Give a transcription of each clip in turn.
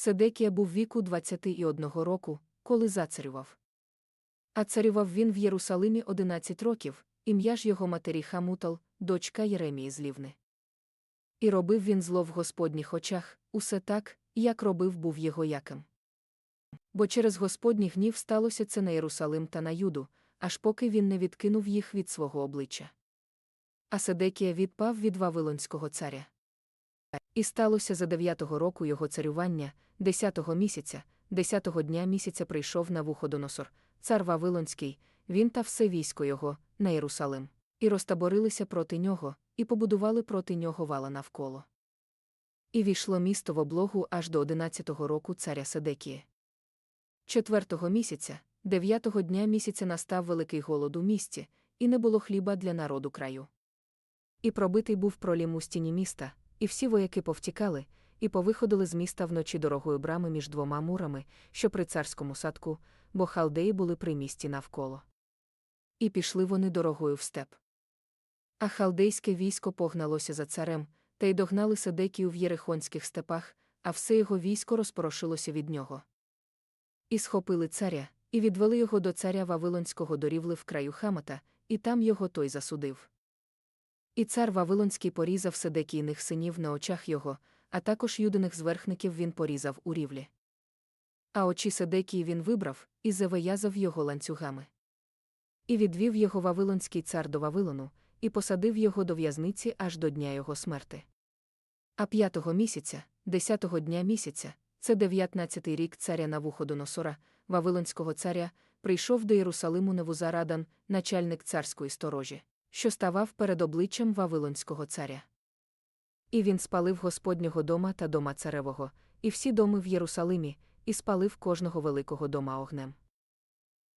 Седекія був віку 21 року, коли зацарював. А царював він в Єрусалимі 11 років, ім'я ж його матері Хамутал, дочка Єремії з Лівни. І робив він зло в Господніх очах, усе так, як робив був його яким. Бо через Господній гнів сталося це на Єрусалим та на Юду, аж поки він не відкинув їх від свого обличчя. А Седекія відпав від Вавилонського царя. І сталося за дев'ятого року його царювання, десятого місяця, десятого дня місяця прийшов на Вуходоносор, цар Вавилонський, він та все військо його, на Єрусалим, і розтаборилися проти нього, і побудували проти нього вала навколо. І війшло місто в облогу аж до одинадцятого року царя Седекії. Четвертого місяця, дев'ятого дня місяця настав великий голод у місті, і не було хліба для народу краю. І пробитий був пролім у стіні міста, і всі вояки повтікали, і повиходили з міста вночі дорогою брами між двома мурами, що при царському садку, бо халдеї були при місті навколо. І пішли вони дорогою в степ. А халдейське військо погналося за царем, та й догнали Седекію в єрихонських степах, а все його військо розпорошилося від нього. І схопили царя, і відвели його до царя Вавилонського дорівли в краю Хамата, і там його той засудив. І цар Вавилонський порізав Седекійних синів на очах його, а також юдиних зверхників він порізав у рівлі. А очі Седекії він вибрав і завиязав його ланцюгами. І відвів його Вавилонський цар до Вавилону, і посадив його до в'язниці аж до дня його смерти. А п'ятого місяця, десятого дня місяця, це дев'ятнадцятий рік царя Навуходоносора, Вавилонського царя, прийшов до Єрусалиму Невузарадан, начальник царської сторожі, що ставав перед обличчям Вавилонського царя. І він спалив Господнього дома та дома царевого, і всі доми в Єрусалимі, і спалив кожного великого дома огнем.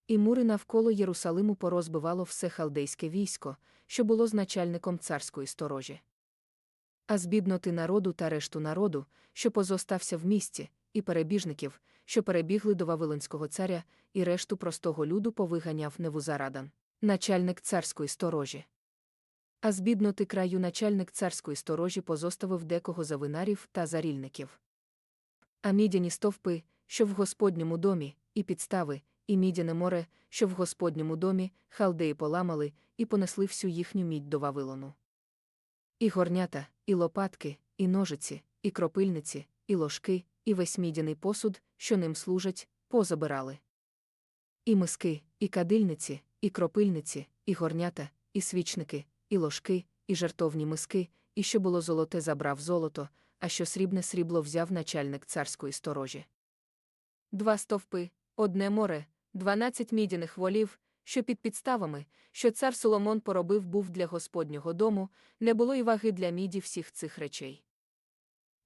І мури навколо Єрусалиму порозбивало все халдейське військо, що було з начальником царської сторожі. А з бідноти народу та решту народу, що позостався в місті, і перебіжників, що перебігли до Вавилонського царя, і решту простого люду повиганяв Невузарадан, начальник царської сторожі. А з бідноти краю начальник царської сторожі позоставив декого завинарів та зарільників. А мідяні стовпи, що в Господньому домі, і підстави, і мідяне море, що в Господньому домі, халдеї поламали і понесли всю їхню мідь до Вавилону. І горнята, і лопатки, і ножиці, і кропильниці, і ложки, і весь мідяний посуд, що ним служать, позабирали. І миски, і кадильниці, і кропильниці, і горнята, і свічники, і ложки, і жартовні миски, і що було золоте забрав золото, а що срібне срібло взяв начальник царської сторожі. Два стовпи, одне море, дванадцять мідяних волів, що під підставами, що цар Соломон поробив був для Господнього дому, не було й ваги для міді всіх цих речей.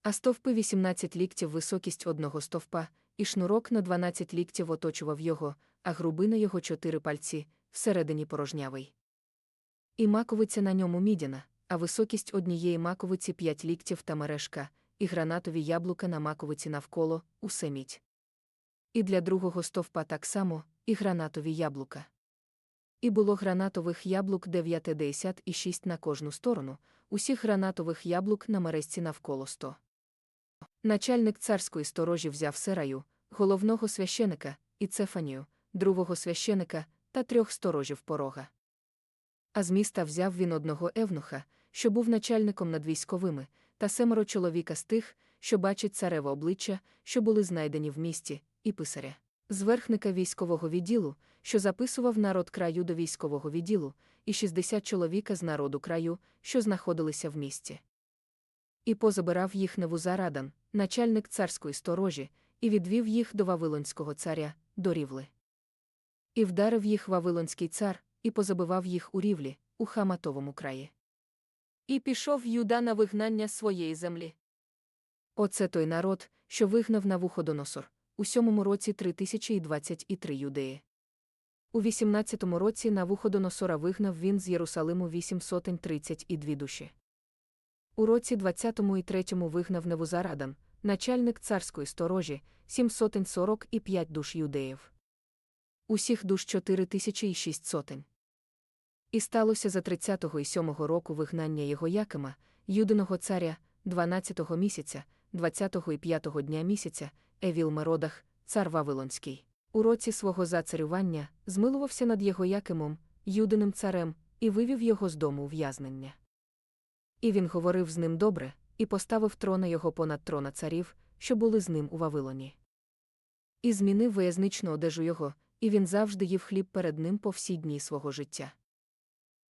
А стовпи 18 ліктів високість одного стовпа, і шнурок на 12 ліктів оточував його, а грубина його чотири пальці, всередині порожнявий. І маковиця на ньому мідяна, а високість однієї маковиці 5 ліктів та мережка, і гранатові яблука на маковиці навколо, усе мідь. І для другого стовпа так само, і гранатові яблука. І було гранатових яблук 90 і 6 на кожну сторону, усіх гранатових яблук на мережці навколо 100. Начальник царської сторожі взяв Сераю, головного священика, і Цефанію, другого священика та трьох сторожів порога. А з міста взяв він одного евнуха, що був начальником над військовими, та семеро чоловіка з тих, що бачать цареве обличчя, що були знайдені в місті, і писаря. Зверхника військового відділу, що записував народ краю до військового відділу, і 60 чоловіка з народу краю, що знаходилися в місті. І позабирав їх Невузарадан, начальник царської сторожі, і відвів їх до Вавилонського царя, до рівли. І вдарив їх Вавилонський цар, і позабивав їх у рівлі, у Хаматовому краї. І пішов Юда на вигнання своєї землі. Оце той народ, що вигнав на Вуходоносор, у сьомому році 3023 юдеї. У 18-му році на Вуходоносора вигнав він з Єрусалиму 832 душі. У році 20-му і 3-му вигнав Невузарадан, начальник царської сторожі, 745 душ юдеїв. Усіх душ 4600. І сталося за 30-го і 7-го року вигнання його Якима, юдиного царя, 12-го місяця, 20-го і 5-го дня місяця, Евіл-Меродах, цар Вавилонський. У році свого зацарювання змилувався над його Якимом, юдиним царем, і вивів його з дому ув'язнення. І він говорив з ним добре, і поставив трона його понад трона царів, що були з ним у Вавилоні. І змінив виязничну одежу його, і він завжди їв хліб перед ним по всі дні свого життя.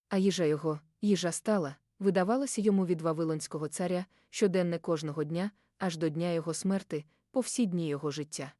А їжа його, їжа стала, видавалася йому від Вавилонського царя щоденне кожного дня, аж до дня його смерти, по всі дні його життя.